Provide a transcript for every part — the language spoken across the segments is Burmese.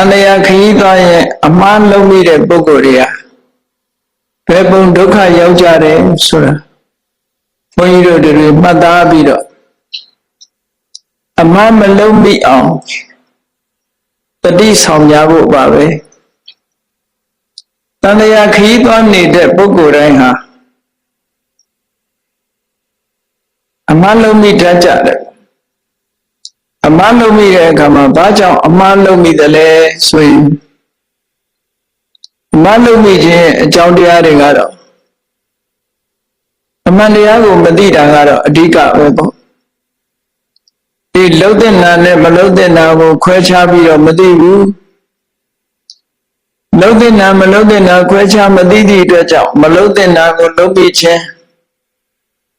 န်တရားခရီးသွားရင်အမှားလုံးမိတဲ့ပုဂ္ဂိုလ်တွေကဘယ်ပုံဒုက္ခရောက်ကြတယ်ဆိုတာဘုန်းကြီးတို့တွေမှတ်သားပြီးတော့အမှားမလုံးမိအောင်တတိဆောင်ကြဖို့ပါပဲတန်တရားခရီးသွားနေတဲ့ပုဂ္ဂိုလ်တိုင်းဟာအမှားလုံးမိတတ်ကြတယ် အမှားလုံးမိတဲ့အခါမှာဘာကြောင့်အမှားလုံးမိတယ်လဲဆိုရင်အမှားလုံးမိခြင်းအကြောင်းတရားတွေကတော့အမှန်တရားကိုမသိတာကတော့အဓိကပဲပေါ့ဒီလှုပ်တဲ့နာနဲ့မလှုပ်တဲ့နာကိုခွဲခြားပြီးတော့မသိဘူးလှုပ်တဲ့နာမလှုပ်တဲ့နာခွဲခြားမသိသည့်အတွက်ကြောင့်မလှုပ်တဲ့နာကိုလှုပ်ပြီးခြင်း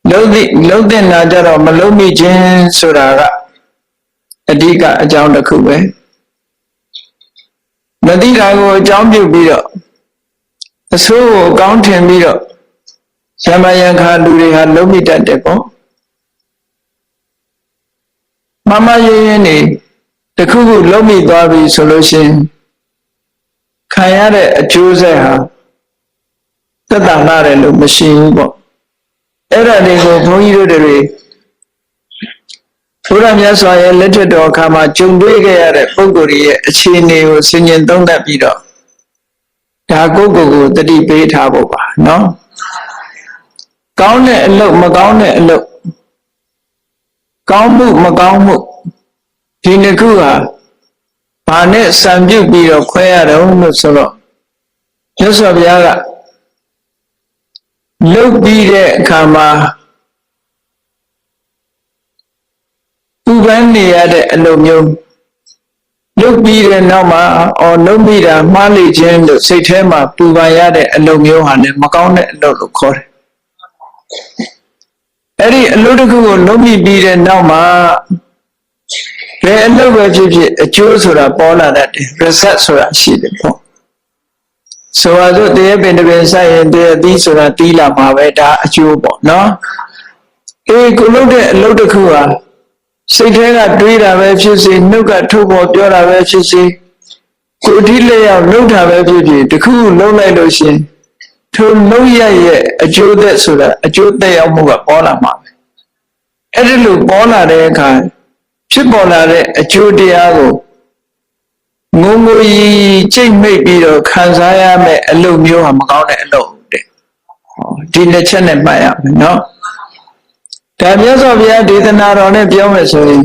လှုပ်သည့်လှုပ်တဲ့နာကြတော့မလှုပ်မိခြင်းဆိုတာက အဓိကအကြောင်းတစ်ခုပဲမသိတာကိုအကြောင်းပြုပြီးတော့အဆိုးကိုအကောင်းထင်ပြီးတော့ဇမယံခါလူတွေဟာလုံးမိတတ်တယ်ပေါ့မမရင်းရင်းနေတခုခုလုံးမိသွားပြီဆိုလို့ရှိရင်ခံရတဲ့အကျိုးဆက်ဟာသက်သာလာတယ်လို့မရှိဘူးပေါ့အဲ့ဒါတွေကိုဘုန်းကြီးတို့တွေ ဘုရားမြတ်စွာရဲ့လက်ထက်တော်အခါမှာကြုံတွေ့ခဲ့ရတဲ့ပုဂ္ဂိုလ်ရဲ့အခြေအနေကိုဆင်ញင်သုံးသပ်ပြီးတော့ဒါကိုယ့်ကိုယ်ကိုတတိပေးထားဖို့ပါနော်ကောင်းတဲ့အလုပ်မကောင်းတဲ့အလုပ်ကောင်းမှုမကောင်းမှုဒီနှစ်ခုဟာဘာနဲ့စံပြုတ်ပြီးတော့ခွဲရတော့လို့ဆိုတော့မြတ်စွာဘုရားကလုတ်ပြီးတဲ့အခါမှာ ပူပန်းနေရတဲ့အလုပ်မျိုးလုတ်ပြီးတဲ့နောက်မှာအော်လုံးပြီးတာမှားလိခြင်းလို့စိတ်ထဲမှာပူပန်ရတဲ့အလုပ်မျိုးဟာလည်းမကောင်းတဲ့အလုပ်လို့ခေါ်တယ်အဲ့ဒီအလုပ်တစ်ခုကိုလုံးပြီးပြီးတဲ့နောက်မှာဘယ်အလုပ်ပဲဖြစ်ဖြစ်အကျိုးဆိုတာပေါ်လာတတ်တယ် result ဆိုတာရှိတယ်ပေါ့ဆိုပါစို့တရေပင်တစ်ပင်ဆိုင်ရင်တရေသီးဆိုတာတီးလာမှာပဲဒါအကျိုးပေါ့နော်အေးကိုလုပ်တဲ့အလုပ်တစ်ခုဟာ စိတ်ထဲကတွေးတာပဲဖြစ်စေနှုတ်ကထုတ်ပေါ်ပြောတာပဲဖြစ်စေကိုယ်ဒီလက်ရောက်လှုပ်တာပဲဖြစ်ဖြစ်တခုလှုပ်လိုက်လို့ရှင်ထိုလှုပ်ရရဲ့အကျိုးသက်ဆိုတာအကျိုးသက်ရောက်မှုကပေါ်လာမှာပဲအဲ့ဒီလိုပေါ်လာတဲ့အခါဖြစ်ပေါ်လာတဲ့အကျိုးတရားကိုငုံငူကြီးကြိတ်မိတ်ပြီးတော့ခံစားရမယ်အလုပ်မျိုးဟာမကောင်းတဲ့အလုပ်တဲ့ဟောဒီလက်ချက်နဲ့မှတ်ရမယ်နော် ဒါမြတ်စွာဘုရားဒေသနာတော်နဲ့ပြောမယ်ဆိုရင်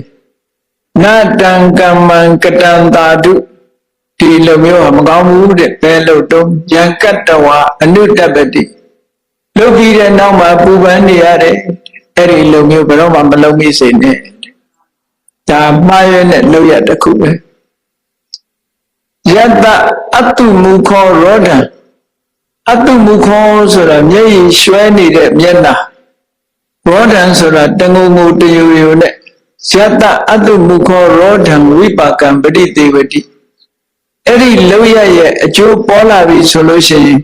နတံကမ္မံကတံတာတုဒီလိုမျိုးဟာမကောင်းဘူးတဲ့ဘယ်လိုတုံးယံကတ္တဝအနုတ္တပတိလုပ်ပြီးတဲ့နောက်မှာပူပန်နေရတဲ့အဲ့ဒီလိုမျိုးဘယ်တော့မှမလုပ်မိစေနဲ့ဒါမှားရတဲ့လုပ်ရတစ်ခုပဲယတ္တအတုမူခောရောဒံအတုမူခောဆိုတာမျက်ရည်ရွှဲနေတဲ့မျက်နှာ ရောဒံဆိုတာတငုံငုံတယူယူနဲ့ယတ္တအတုမူခောရောဒံဝိပါကံပရိသေဝတိအဲ့ဒီလောက်ရရဲ့အကျိုးပေါ်လာပြီဆိုလို့ရှိရင်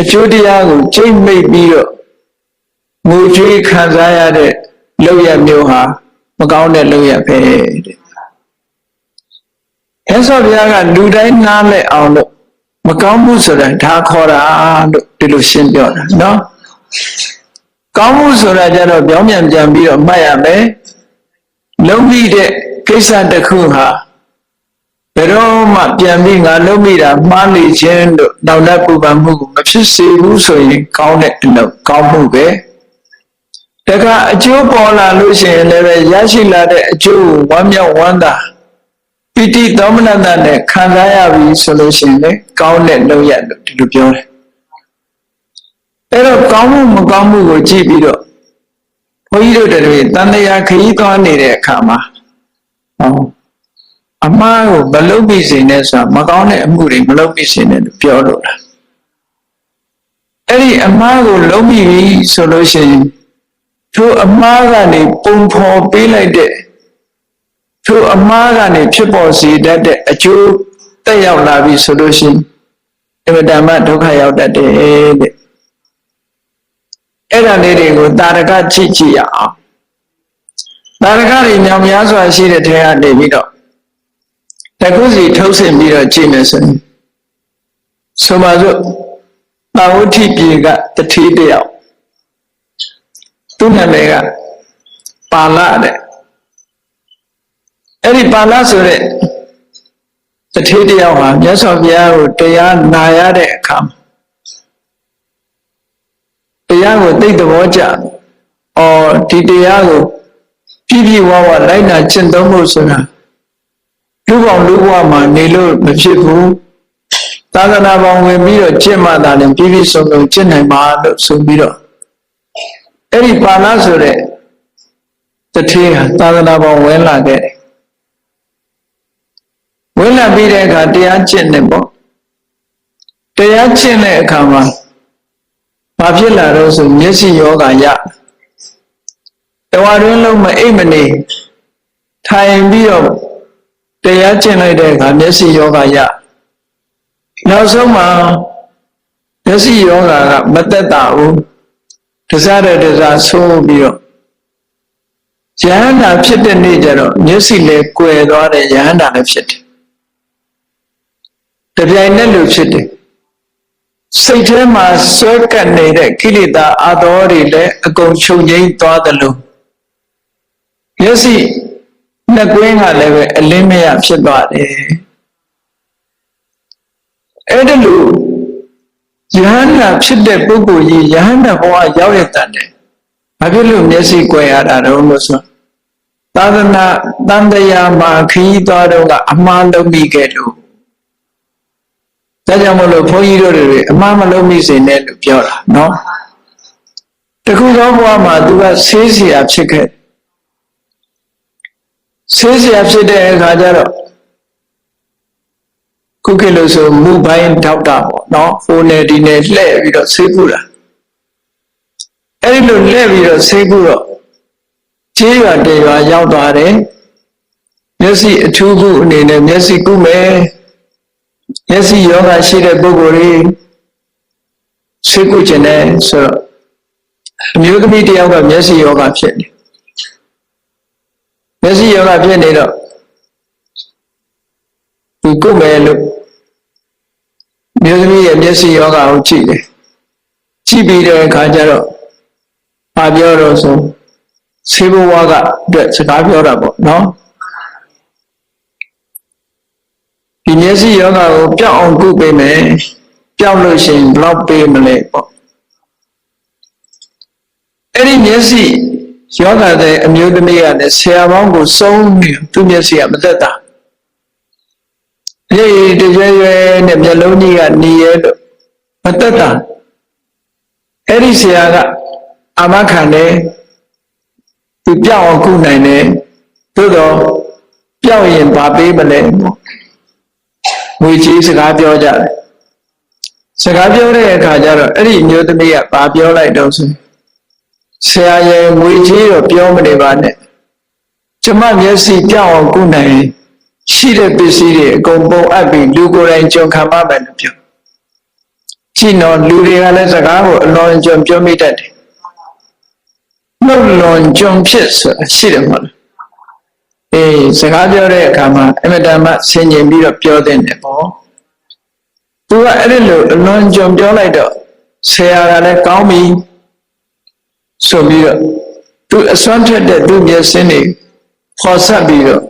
အကျိုးတရားကိုကျိတ်မိတ်ပြီးတော့ငိုကြွေးခံစားရတဲ့လောက်ရမျိုးဟာမကောင်းတဲ့လောက်ရပဲတဲ့အဲဆိုဘုရားကလူတိုင်းနားလဲအောင်လို့မကောင်းမှုဆိုတာဒါခေါ်တာလို့ဒီလိုရှင်းပြောတာနော် ကောင်းမှုဆိုတာကြတော့ပြောင်းပြန်ပြန်ပြီးတော့မှတ်ရမယ်လုံးပြီးတဲ့ကိစ္စတစ်ခုဟာဘယ်တော့မှပြန်ပြီးငါလုံးမိတာမှားလိခြင်းတို့နောက်လက်ပူပန်မှုကိုမဖြစ်စေဘူးဆိုရင်ကောင်းတဲ့အလုပ်ကောင်းမှုပဲတခါအကျိုးပေါ်လာလို့ရှိရင်လည်းရရှိလာတဲ့အကျိုးကိုဝမ်းမြောက်ဝမ်းသာပိဋိသောမနတနဲ့ခံစားရပြီဆိုလို့ရှိရင်လည်းကောင်းတဲ့လုပ်ရလို့ဒီလိုပြောတယ် အဲ့တော့ကောင်းမှုမကောင်းမှုကိုကြည့်ပြီးတော့ဘုန်းကြီးတို့တွေတန်တရားခရီးသွားနေတဲ့အခါမှာဟောအမှားကိုမလုပ်မိစေနဲ့ဆိုတာမကောင်းတဲ့အမှုတွေမလုပ်မိစေနဲ့လို့ပြောလို့လားအဲ့ဒီအမှားကိုလုံးမိပြီဆိုလို့ရှိရင်ထိုအမှားကနေပုံဖော်ပေးလိုက်တဲ့ထိုအမှားကနေဖြစ်ပေါ်စေတတ်တဲ့အကျိုးတက်ရောက်လာပြီဆိုလို့ရှိရင်အမတမဒုက္ခရောက်တတ်တယ်တဲ့ အဲ့ဒါလေးတွေကိုတာရကကြည့်ကြည့်ရအောင်တာရကတွေမြောင်များစွာရှိတဲ့ထဲကနေပြီးတော့ဓတကုစီထုတ်ဆင်ပြီးတော့ကြည့်မယ်ဆိုရင်ဆိုပါစို့တာဝတိပြေကတတိတယောက်သူ့နာမည်ကပါဠတဲ့အဲ့ဒီပါဠဆိုတဲ့တတိတယောက်ဟာမြတ်စွာဘုရားကိုတရားနာရတဲ့အခါမှာ တရားကိုသိတဲ့သဘောကျအော်ဒီတရားကိုပြည့်ပြည့်ဝဝလိုက်နာကျင့်သုံးဖို့ဆိုတာလူပေါင်းလူဘဝမှာနေလို့မဖြစ်ဘူးသာသနာပေါင်းဝင်ပြီးတော့ကျင့်မှသာလည်းပြည့်ပြည့်စုံစုံကျင့်နိုင်ပါလို့ဆိုပြီးတော့အဲ့ဒီပါဠိဆိုတဲ့တထေးဟာသာသနာပေါင်းဝင်လာခဲ့တယ်ဝင်လာပြီးတဲ့အခါတရားကျင့်တယ်ပေါ့တရားကျင့်တဲ့အခါမှာ ဘာဖြစ်လာတော့ဆိုမျက်စိယောဂရတဝါတွင်းလုံးမအိပ်မနေထိုင်ပြီးတော့တရားကျင့်လိုက်တဲ့အခါမျက်စိယောဂရနောက်ဆုံးမှာမျက်စိယောဂကမသက်တာဘူးတစားတဲ့တစားဆိုးပြီးတော့ယဟန္တာဖြစ်တဲ့နေ့ကျတော့မျက်စိလည်းကွယ်သွားတဲ့ယဟန္တာလည်းဖြစ်တယ်တပြိုင်နက်လိုဖြစ်တယ် စိတ်ထဲမှာစွဲကပ်နေတဲ့ကိလေသာအသောတွေလည်းအကုန်ချုပ်ငိမ့်သွားသလိုမျက်စိနှစ်ကွင်းကလည်းပဲအလင်းမရဖြစ်သွားတယ်အဲ့ဒါလို့ယဟန္တာဖြစ်တဲ့ပုဂ္ဂိုလ်ကြီးယဟန္တာဘဝရောက်ရတဲ့တည်းဘာဖြစ်လို့မျက်စိကွယ်ရတာတော့လို့ဆိုသာသနာတန်တရားမှာခီးသွားတော့ကအမှားလုပ်မိခဲ့လို့ ဒါကြောင့်မလို့ဘုန်းကြီးတို့တွေအမှားမလုပ်မိစေနဲ့လို့ပြောတာနော်တခုသောဘဝမှာသူကဆေးเสียဖြစ်ခဲ့ဆေးเสียဖြစ်တဲ့အခါကျတော့ခုခေတ်လို့ဆိုမူပိုင်းဒေါက်တာပေါ့နော်ဟိုနယ်ဒီနယ်လှည့်ပြီးတော့ဆေးပူတာအဲ့ဒီလိုလှည့်ပြီးတော့ဆေးပူတော့ခြေရွာတေရွာရောက်သွားတယ်မျက်စိအထူးခုအနေနဲ့မျက်စိကုမယ် မျက်စိယောဂရှိတဲ့ပုဂ္ဂိုလ်တွေဆေးကုကျင်တယ်ဆိုတော့အမျိုးသမီးတယောက်ကမျက်စိယောဂဖြစ်တယ်မျက်စိယောဂဖြစ်နေတော့ဒီကုမယ်လို့မျိုးသမီးရဲ့မျက်စိယောဂကိုကြည့်တယ်ကြည့်ပြီးတဲ့အခါကျတော့ဘာပြောတော့ဆိုဆေးဘဝကအတွက်စကားပြောတာပေါ့နော် ဒီမျက်စိယောဂကိုပြောက်အောင်ကုပေးမယ်ပြောက်လို့ရှိရင်ဘလောက်ပေးမလဲပေါ့အဲ့ဒီမျက်စိယောဂတဲ့အမျိုးသမီးကလည်းဆရာပေါင်းကိုစုံးနေသူ့မျက်စိကမသက်တာအေးတကြွရွယ်နဲ့မျက်လုံးကြီးကနေရဲလို့မသက်တာအဲ့ဒီဆရာကအမခံတယ်သူပြောင်းအောင်ကုနိုင်တယ်သို့တော့ပြောင်းရင်ဘာပေးမလဲပေါ့ ငွေကြီးစကားပြောကြတယ်စကားပြောတဲ့အခါကျတော့အဲ့ဒီမျိုးသမီးကဘာပြောလိုက်တော့ဆိုဆရာရဲ့ငွေကြီးတော့ပြောမနေပါနဲ့ကျမမျက်စိပြောင်းအောင်ကုနိုင်ရှိတဲ့ပစ္စည်းတွေအကုန်ပုံအပ်ပြီးလူကိုယ်တိုင်ကြုံခံပါမယ်လို့ပြောကြည့်တော့လူတွေကလည်းစကားကိုအလွန်ကြုံပြောမိတတ်တယ်နှုတ်လွန်ကြုံဖြစ်ဆိုတာရှိတယ်မဟုတ်လား အေးစကားပြောတဲ့အခါမှာအမတန်မှဆင်ញင်ပြီးတော့ပြောတဲ့တယ်ပေါ့သူကအဲ့ဒီလိုအလွန်ကြုံပြောလိုက်တော့ဆရာကလည်းကောင်းပြီဆိုပြီးတော့သူအစွမ်းထက်တဲ့သူမျက်စင်းတွေဖော်ဆက်ပြီးတော့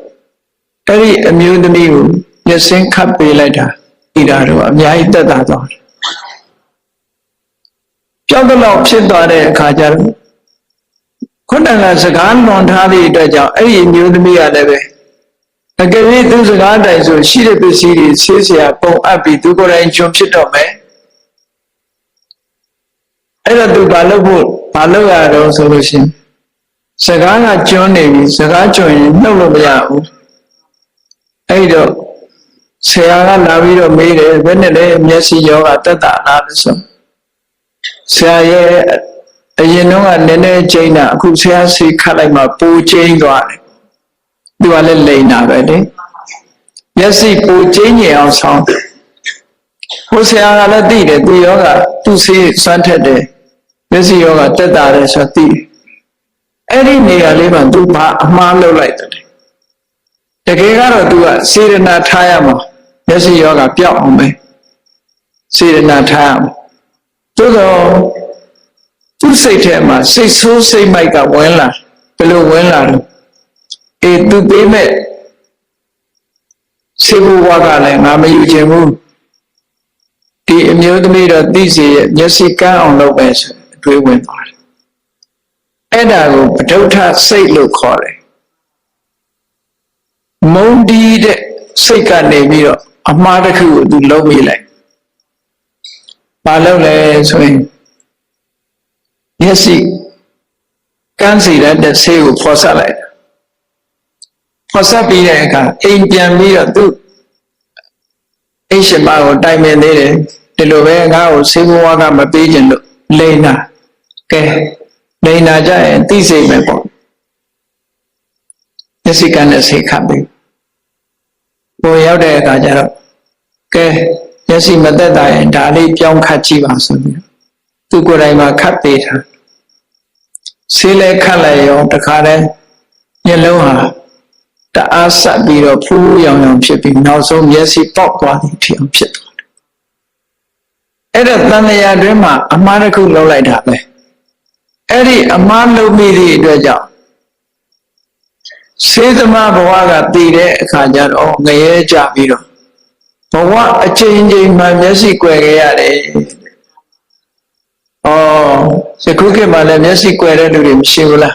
အဲ့ဒီအမျိုးသမီးကိုမျက်စင်းခတ်ပေးလိုက်တာဣဒါတော့အများကြီးတက်တာသွားတယ်ကြောက်တော့ဖြစ်သွားတဲ့အခါကျတော့ ခုနကစကားလွန်ထားသည့်အတွက်ကြောင့်အဲ့ဒီအမျိုးသမီးကလည်းပဲအကယ်၍သူစကားတိုင်ဆိုရှိတဲ့ပစ္စည်းတွေဆေးစရာပုံအပ်ပြီးသူကိုယ်တိုင်ကျွန်ဖြစ်တော့မယ်အဲ့တော့သူဘာလုပ်ဖို့ဘာလုပ်ရတော့ဆိုလို့ရှိရင်စကားကကျွန်းနေပြီစကားကျွန်းရင်နှုတ်လို့မရဘူးအဲ့တော့ဆရာကလာပြီးတော့မေးတယ်ဘယ်နဲ့လဲမျက်စိယောဂတက်တာလားလို့ဆိုဆရာရဲ့ အရင်တော့ကနည်းနည်းကျိန်းတာအခုဆရာစီခတ်လိုက်မှပူကျိန်းသွားတယ်သူကလည်းလိန်တာပဲလေမျက်စိပူကျိန်းညင်အောင်ဆောင်းဟိုဆရာကလည်းသိတယ်သူယောဂသူစီစွမ်းထက်တယ်မျက်စိယောဂတက်တာတယ်ဆိုသိအဲ့ဒီနေရာလေးမှာသူဘာအမှားလုပ်လိုက်တယ်တကယ်ကတော့ तू ကစေရနာထားရမှာမျက်စိယောဂပျောက်အောင်ပဲစေရနာထားရမှာသို့တော့ သူ့စိတ်ထဲမှာစိတ်ဆိုးစိတ်မိုက်ကဝင်လာဘယ်လိုဝင်လာလဲအေး तू ပေးမဲ့စေဘဝကလည်းငါမယူချင်ဘူးဒီအမျိုးသမီးတော့သိစေရဲ့မျက်စိကန်းအောင်လုပ်ပဲဆိုအတွေးဝင်သွားတယ်အဲ့ဒါကိုပဋုထစိတ်လို့ခေါ်တယ်မုံဒီတဲ့စိတ်ကနေပြီးတော့အမှားတစ်ခုကိုသူလုံးမိလိုက်ဘာလုပ်လဲဆိုရင် မျက်စိကန်းစီတဲ့ဆေးကိုဖော်ဆက်လိုက်ဖော်ဆက်ပြီးတဲ့အခါအိမ်ပြန်ပြီးတော့သူအိမ်ရှင်မကိုတိုင်ပင်သေးတယ်ဒီလိုပဲငါ့ကိုဆေးဘဝကမပေးခြင်းလို့လိန်နာကဲလိန်နာကြရင်သိစိတ်ပဲပေါ့မျက်စိကန်းနဲ့ဆေးခတ်ပြီးကိုရောက်တဲ့အခါကျတော့ကဲမျက်စိမသက်သာရင်ဒါလေးပြောင်းခတ်ကြည့်ပါဆိုပြီးသူကိုယ်တိုင်မှာခတ်ပေးတာ ဆေးလဲခတ်လိုက်ရောတခါတည်းမျက်လုံးဟာတအားဆက်ပြီးတော့ဖူးရောင်ရောင်ဖြစ်ပြီးနောက်ဆုံးမျက်စိပေါက်သွားသည်ဖြစ်အောင်ဖြစ်သွားတယ်အဲ့ဒါတန်လျာတွင်းမှာအမှားတစ်ခုလုပ်လိုက်တာပဲအဲ့ဒီအမှားလုပ်မိသည့်အတွက်ကြောင့်စေသမဘဝကတည်တဲ့အခါကျတော့ငရဲကြပြီးတော့ဘဝအချိန်ချင်းမှမျက်စိကွယ်ခဲ့ရတယ်။ ဩယခုခေတ်မှာလည်းမျက်စိကွယ်တဲ့လူတွေမရှိဘူးလား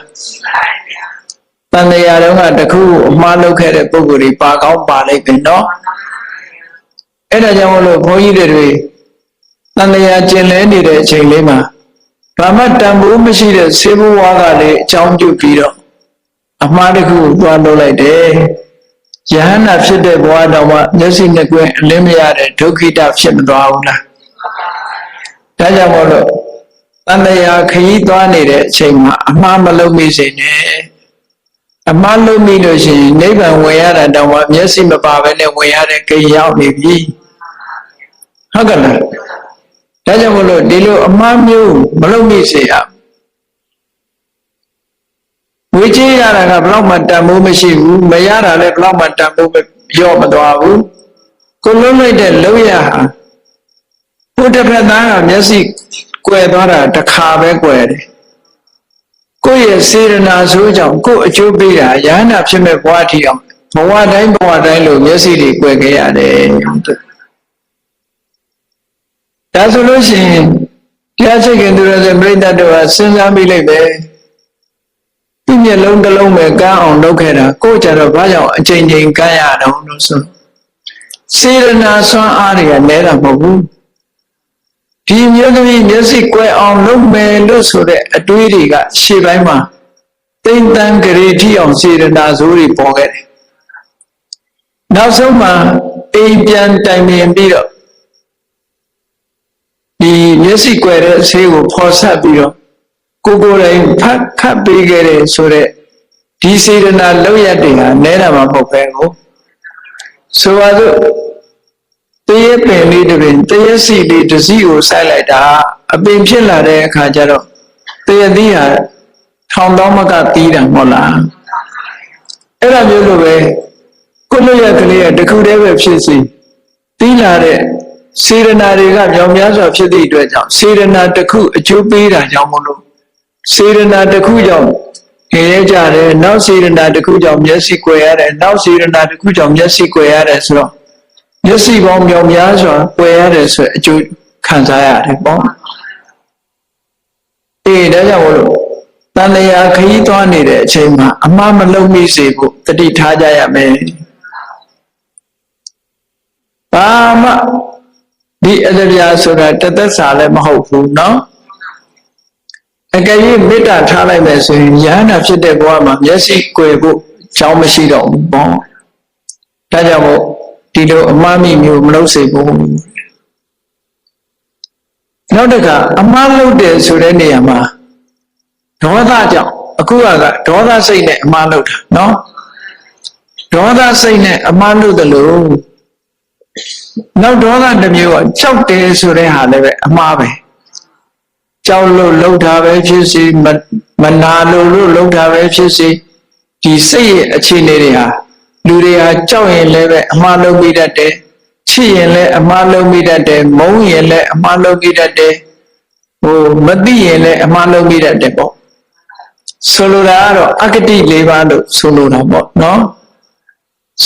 ။တန်တရားတော်ကတခုအမှားလုပ်ခဲ့တဲ့ပုံကိုယ်တွေပါကောင်းပါလိုက်ပြီနော်။အဲ့ဒါကြောင့်မလို့ဘုန်းကြီးတွေတန်တရားကျင်လဲနေတဲ့အချိန်လေးမှာဘာမှတန်ဖိုးမရှိတဲ့ဆေးဘဝကလည်းအကြောင်းပြုပြီးတော့အမှားတစ်ခုကိုသွားလုပ်လိုက်တယ်ယဟန္တာဖြစ်တဲ့ဘဝတော်မှာမျက်စိနှစ်ကွင်းအလင်းမရတဲ့ဒုက္ခိတဖြစ်မသွားဘူးလားဒါကြောင့်မို့လို့ တန်တရာခရီးသွားနေတဲ့အချိန်မှာအမှားမလုပ်မိစေနဲ့အမှားလုပ်မိလို့ရှိရင်နိဗ္ဗာန်ဝင်ရတာတောင်မှမျက်စိမပါဘဲနဲ့ဝင်ရတဲ့ကိရောက်နေပြီဟုတ်ကဲ့လားဒါကြောင့်မို့လို့ဒီလိုအမှားမျိုးမလုပ်မိစေရဘူးဝေချေးရတာကဘလောက်မှတန်ဖိုးမရှိဘူးမရတာလည်းဘလောက်မှတန်ဖိုးရော့မသွားဘူးကိုလုံးလိုက်တဲ့လောက်ရဟာဘုဒ္ဓဖက်သားကမျက်စိ ကွယ်သွားတာတစ်ခါပဲကွယ်တယ်ကိုယ့်ရဲ့စေရနာဆိုးကြောင့်ကိုယ့်အကျိုးပေးတာရဟန္တာဖြစ်မဲ့ဘဝထီအောင်ဘဝတိုင်းဘဝတိုင်းလို့မျက်စိတွေကွယ်ခဲ့ရတယ်ဒါဆိုလို့ရှိရင်တရားချိတ်ခင်သူရစေပြိတ္တတို့ကစဉ်းစားမိလိုက်ပဲသူ့မျက်လုံးတစ်လုံးပဲကန်းအောင်လုပ်ခဲ့တာကိုယ်ကြတော့ဘာကြောင့်အချိန်ချင်းကန်းရတော့လို့ဆိုစေရနာဆွမ်းအားတွေကလဲတာမဟုတ်ဘူး ဒီမျိုးသမီးမျက်စိကွယ်အောင်လုပ်မယ်လို့ဆိုတဲ့အတွေးတွေကရှေ့ပိုင်းမှာတိမ်တန်းကြရေထီအောင်စေရနာစိုးတွေပေါ်ခဲ့တယ်နောက်ဆုံးမှာအိမ်ပြန်တိုင်ပင်ပြီးတော့ဒီမျက်စိကွယ်တဲ့ဆေးကိုဖော်ဆက်ပြီးတော့ကိုကိုယ်တိုင်ဖတ်ခတ်ပေးခဲ့တဲ့ဆိုတဲ့ဒီစေတနာလောက်ရတဲ့ဟာနဲတာမှမဟုတ်ပဲကိုဆိုပါစို့ တရေပင်လေးတစ်ပင်တရေစီလေးတစ်စီကိုစိုက်လိုက်တာအပင်ဖြစ်လာတဲ့အခါကျတော့တရေသီးဟာထောင်သောမကတီးတာမဟုတ်လားအဲ့ဒါမျိုးလိုပဲကိုလိုရကလေးကတခုတည်းပဲဖြစ်စီတီးလာတဲ့စေရနာတွေကမြောင်များစွာဖြစ်သည့်အတွက်ကြောင့်စေရနာတစ်ခုအကျိုးပေးတာကြောင့်မလို့စေရနာတစ်ခုကြောင့်ငရဲကြတယ်နောက်စေရနာတစ်ခုကြောင့်မျက်စိကွယ်ရတယ်နောက်စေရနာတစ်ခုကြောင့်မျက်စိကွယ်ရတယ်ဆိုတော့ မျက်စိပေါင်းမြောင်များစွာကွယ်ရတယ်ဆိုအကျိုးခံစားရတယ်ပေါ့အေးဒါကြောင့်မလို့တန်လျာခရီးသွားနေတဲ့အချိန်မှာအမှားမလုံးမိစေဖို့တတိထားကြရမယ်ဘာမှဒီအလျာဆိုတာတသက်စာလည်းမဟုတ်ဘူးเนาะအကယ်၍မေတ္တာထားလိုက်မယ်ဆိုရင်ယဟနာဖြစ်တဲ့ဘဝမှာမျက်စိကွယ်ဖို့ကြောင်းမရှိတော့ဘူးပေါ့ဒါကြောင့်မို့ ဒီလိုအမှားမိမျိုးမလုပ်စေဘူးနောက်တစ်ခါအမှားလုပ်တယ်ဆိုတဲ့နေရာမှာဒေါသကြောင့်အခုကဒေါသစိတ်နဲ့အမှားလုပ်တာနော်ဒေါသစိတ်နဲ့အမှားလုပ်တယ်လို့နောက်ဒေါသတစ်မျိုးကကြောက်တယ်ဆိုတဲ့ဟာလည်းပဲအမှားပဲကြောက်လို့လှုပ်တာပဲဖြစ်စီမနာလို့လို့လှုပ်တာပဲဖြစ်စီဒီစိတ်ရဲ့အခြေအနေတွေဟာ လူတွေဟာကြောက်ရင်လည်းပဲအမှားလုပ်မိတတ်တယ်ချစ်ရင်လည်းအမှားလုပ်မိတတ်တယ်မုန်းရင်လည်းအမှားလုပ်မိတတ်တယ်ဟိုမသိရင်လည်းအမှားလုပ်မိတတ်တယ်ပေါ့ဆိုလိုတာကတော့အကတိ၄ပါးလို့ဆိုလိုတာပေါ့နော်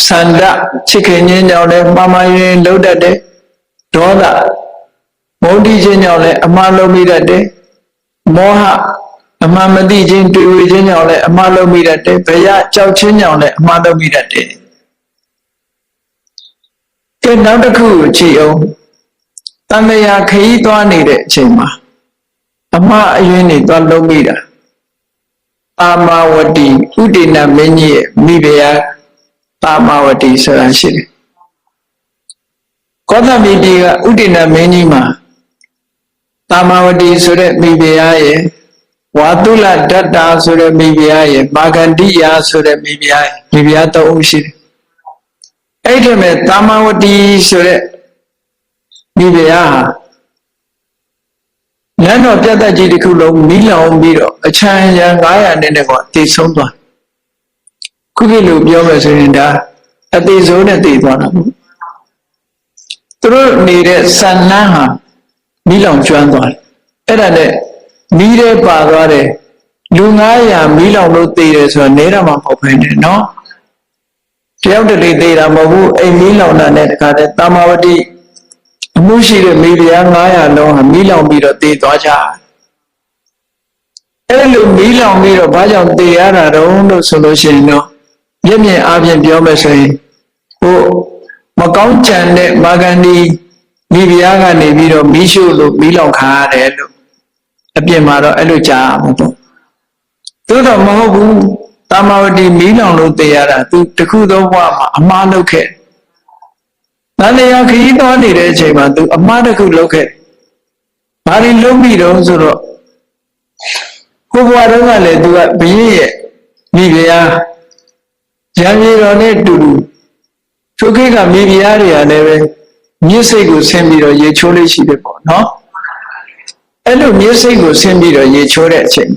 စန္ဒချစ်ခင်ခြင်းကြောင့်လည်းမှားမှားယွင်းလုပ်တတ်တယ်ဒေါသမုန်းတီးခြင်းကြောင့်လည်းအမှားလုပ်မိတတ်တယ်မောဟ အမှန်မသိခြင်းတွေ့ဝေခြင်းကြောင့်လည်းအမှားလုပ်မိတတ်တယ်ဘယကြောက်ခြင်းကြောင့်လည်းအမှားလုပ်မိတတ်တယ်ကဲနောက်တစ်ခုကိုကြည့်အောင်တန်လျာခရီးသွားနေတဲ့အချိန်မှာအမှားအယွင်းတွေသွားလုပ်မိတာအာမဝတိဥဒိဏမင်းကြီးရဲ့မိဖုရားအာမဝတိဆိုတာရှိတယ်ကောသမီပြည်ကဥဒိဏမင်းကြီးမှာတာမဝတိဆိုတဲ့မိဖုရားရဲ့ ဝါတုလဒတ္တာဆိုတဲ့မိဖုရားရဲ့မာဂန္တိယာဆိုတဲ့မိဖုရားမိဖုရားသုံးဦးရှိတယ်အဲ့ဒီမဲ့တာမဝတိဆိုတဲ့မိဖုရားဟာလမ်းတော်ပြတ်သက်ကြီးတစ်ခုလုံးမီးလောင်ပြီးတော့အချမ်းရံ900နဲ့နဲ့ကတည်ဆုံးသွားခုခေတ်လိုပြောမယ်ဆိုရင်ဒါအသေးဆုံးနဲ့တည်သွားတာပေါ့သူတို့နေတဲ့ဆန်လန်းဟာမီးလောင်ကျွမ်းသွားတယ်အဲ့ဒါနဲ့ မီးထဲပါသွားတယ်လူ900မီးလောင်လို့တည်တယ်ဆိုတော့နေတာမှမဟုတ်ဘဲနဲ့နော်တယောက်တလေတည်တာမဟုတ်ဘူးအိမ်မီးလောင်တာနဲ့တခါတည်းတာမဝတိအမှုရှိတဲ့မိဖုရား900လုံးဟာမီးလောင်ပြီးတော့တည်သွားကြအဲ့လိုမီးလောင်ပြီးတော့ဘာကြောင့်တည်ရတာတုံးလို့ဆိုလို့ရှိရင်တော့မျက်မြင်အားဖြင့်ပြောမယ်ဆိုရင်ဟိုမကောင်းကြံတဲ့မာဂန္ဒီမိဖုရားကနေပြီးတော့မီးရှို့လို့မီးလောင်ခါရတယ်လို့ အပြင်မှာတော့အဲ့လိုကြားမှာပေါ့သို့တော့မဟုတ်ဘူးတာမဝတိမီးလောင်လို့တည်ရတာသူတခုသောဘဝမှာအမှားလုပ်ခဲ့တန်လျာခရီးသွားနေတဲ့အချိန်မှာ तू အမှားတစ်ခုလုပ်ခဲ့ဘာလို့လုပ်ပြီးတော့ဆိုတော့ကိုဘွားတုန်းကလည်း तू ကဘုရင်ရဲ့မိဖုရားရံပြည်တော်နဲ့တူတူသူခေတ်ကမိဖုရားတွေကလည်းပဲမြစ်စိတ်ကိုဆင်းပြီးတော့ရေချိုးလေးရှိတယ်ပေါ့နော် အဲ့လိုမြစ်စိတ်ကိုဆင်းပြီးတော့ရေချိုးတဲ့အချိန်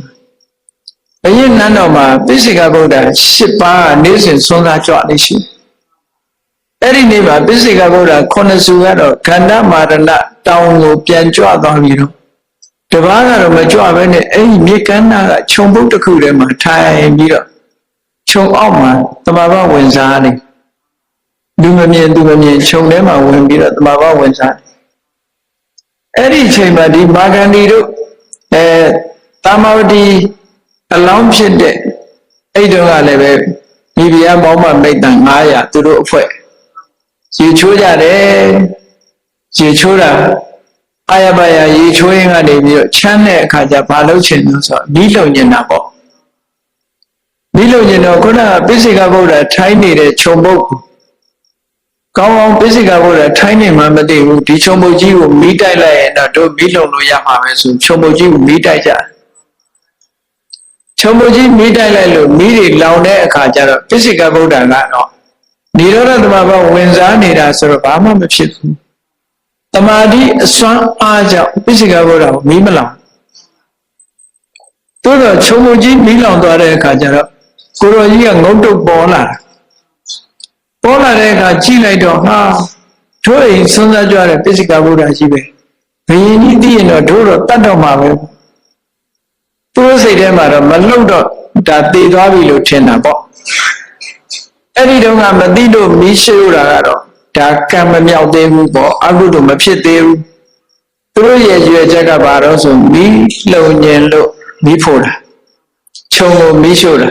ဘုရင်နန်းတော်မှာပိစိကဗုဒ္ဓ၈ပါးနေ့စဉ်ဆွမ်းစားကြွလေးရှိတယ်အဲ့ဒီနေ့မှာပိစိကဗုဒ္ဓခုနှစ်စုကတော့ခန္ဓာမာရဏတောင်းကိုပြန်ကြွသွားပြီးတော့တပားကတော့မကြွဘဲနဲ့အဲ့ဒီမြေကမ်းနာကခြုံပုတ်တစ်ခုထဲမှာထိုင်ပြီးတော့ခြုံအောက်မှာတမဘာဝင်စားနေလူမမြင်သူမမြင်ခြုံထဲမှာဝင်ပြီးတော့တမဘာဝင်စား အဲ့ဒီအချိန်မှာဒီမာဂန္ဒီတို့အဲတာမဝတီအလောင်းဖြစ်တဲ့အဲ့တုန်းကလည်းပဲဒီဗျာပေါင်းမမိတ်တန်900သူတို့အဖွဲ့ရေချိုးကြတယ်ရေချိုးတာအာရပါရရေချိုးရင်ကနေပြီးတော့ချမ်းတဲ့အခါကျဘာလုပ်ချင်လို့ဆိုတော့နီးလုံညင်တာပေါ့နီးလုံညင်တော့ခုနကပိစိကဗုဒ္ဓထိုင်းနေတဲ့ခြုံပုတ် ကောင်းကောင်းပိစိကဗုဒ္ဓထိုင်းနေမှမသိဘူးဒီခြုံပုတ်ကြီးကိုမီးတိုက်လိုက်ရင်တော့တို့မီးလုံလို့ရမှာပဲဆိုခြုံပုတ်ကြီးကိုမီးတိုက်ကြခြုံပုတ်ကြီးမီးတိုက်လိုက်လို့မီးတွေလောင်တဲ့အခါကျတော့ပိစိကဗုဒ္ဓကတော့နိရောဓသမဘာဝင်စားနေတာဆိုတော့ဘာမှမဖြစ်ဘူးတမာတိအစွမ်းအားကြောင့်ပိစိကဗုဒ္ဓကိုမီးမလောင်တိုးတော့ခြုံမကြီးမီးလောင်သွားတဲ့အခါကျတော့ကိုရောကြီးကငုတ်တုတ်ပေါ်လာ ပေါ်လာတဲ့အခါကြည့်လိုက်တော့ဟာတို့အိမ်ဆွမ်းစားကြတဲ့ပိစိကဗုဒ္ဓကြီးပဲဘယင်ကြီးသိရင်တော့တို့တော့တတ်တော့မှာပဲသူ့စိတ်ထဲမှာတော့မလုံတော့ဒါတည်သွားပြီလို့ထင်တာပေါ့အဲ့ဒီတုန်းကမသိလို့မီးရှို့တာကတော့ဒါကံမမြောက်သေးဘူးပေါ့အကုသို့မဖြစ်သေးဘူးသူတို့ရဲ့ရွယ်ချက်ကဘာတော့ဆိုမီးလုံညင်လို့မီးဖို့တာခြုံကိုမီးရှို့တာ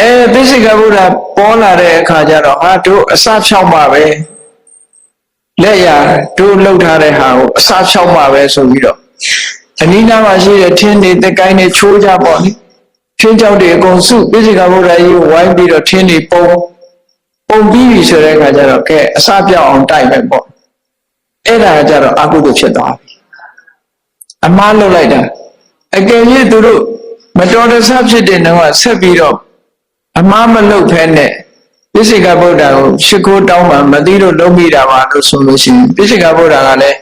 အဲသိစိကဗုဒ္ဓပေါ်လာတဲ့အခါကျတော့ဟာတို့အစဖြောက်ပါပဲလက်ရတို့လှုပ်ထားတဲ့ဟာကိုအစဖြောက်ပါပဲဆိုပြီးတော့အနိနာမှာရှိတဲ့ထင်းတွေတကိုင်းတွေချိုးကြပေါ့နိထင်းကြောက်တွေအကုန်စုပိစိကဗုဒ္ဓကြီးဝိုင်းပြီးတော့ထင်းတွေပုံပုံပြီးပြီဆိုတဲ့အခါကျတော့ကဲအစပြောက်အောင်တိုက်မယ်ပေါ့အဲ့ဒါကကြတော့အကုသို့ဖြစ်သွားပြီအမှားလုပ်လိုက်တာအကယ်၍သူတို့မတော်တဆဖြစ်တဲ့နှောကဆက်ပြီးတော့ အမှားမလုပ်ဖဲနဲ့ပိစိကဗုဒ္ဓကိုရှ िख ိုးတောင်းမှမသိလို့လုံးမိတာပါလို့ဆိုလို့ရှိရင်ပိစိကဗုဒ္ဓကလည်း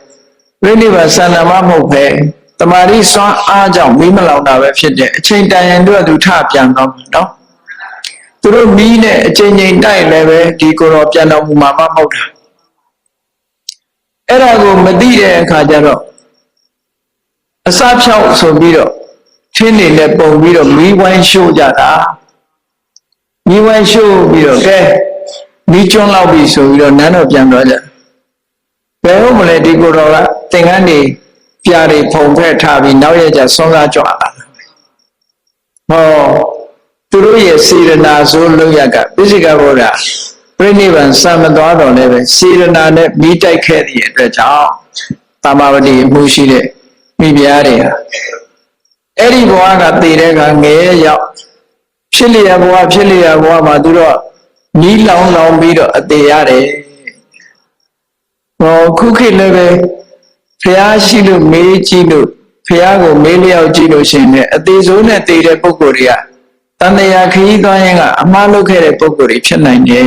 ပြိဋိဘဆန္ဒမမဟုတ်ပဲတမာရီစွမ်းအားကြောင့်မိမလောင်တာပဲဖြစ်တယ်အချိန်တန်ရင်တို့ကသူထပြန်တော့နော်သူတို့မီးနဲ့အချိန်ချင်းတိုက်လည်းပဲဒီကိုယ်တော်ပြန်တော်မူမှာမဟုတ်တာအဲ့ဒါကိုမသိတဲ့အခါကျတော့အစဖြောက်ဆိုပြီးတော့ချင်းနေနဲ့ပုံပြီးတော့မီးဝိုင်းရှို့ကြတာ မီးဝိုင်းရှို့ပြီးတော့ကဲမီးကျွန်းလောက်ပြီဆိုပြီးတော့နန်းတော်ပြန်တော့ကြဘယ်ဟုတ်မလဲဒီကိုယ်တော်ကသင်္ကန်းတွေပြားတွေဖုံဖက်ထားပြီးနောက်ရကြဆွမ်းစားကြွလာတာဟောသူတို့ရဲ့စေရနာဆိုလို့ရကပိစိကဗုဒ္ဓပြိနိဗ္ဗာန်စံမသွားတော့လည်းပဲစေရနာနဲ့မိတိုက်ခဲ့တဲ့အတွက်ကြောင့်တာမဝတိအမှုရှိတဲ့မိဖုရားတွေဟာအဲ့ဒီဘဝကတည်တဲ့ကငယ်ရောက် ဖြစ်လျက်ဘဝဖြစ်လျက်ဘဝမှာသူတို့နီးလောင်လောင်ပြီးတော့အသေးရတယ်ဟောခုခေတ်လည်းပဲဖះရှိလို့မေးကြည့်လို့ဖះကိုမေးလျောက်ကြည့်လို့ရှိရင်လည်းအသေးဆုံးနဲ့တည်တဲ့ပုဂ္ဂိုလ်တွေကတန်တရာခရီးသွားရင်ကအမှားလုပ်ခဲ့တဲ့ပုဂ္ဂိုလ်တွေဖြစ်နိုင်တယ်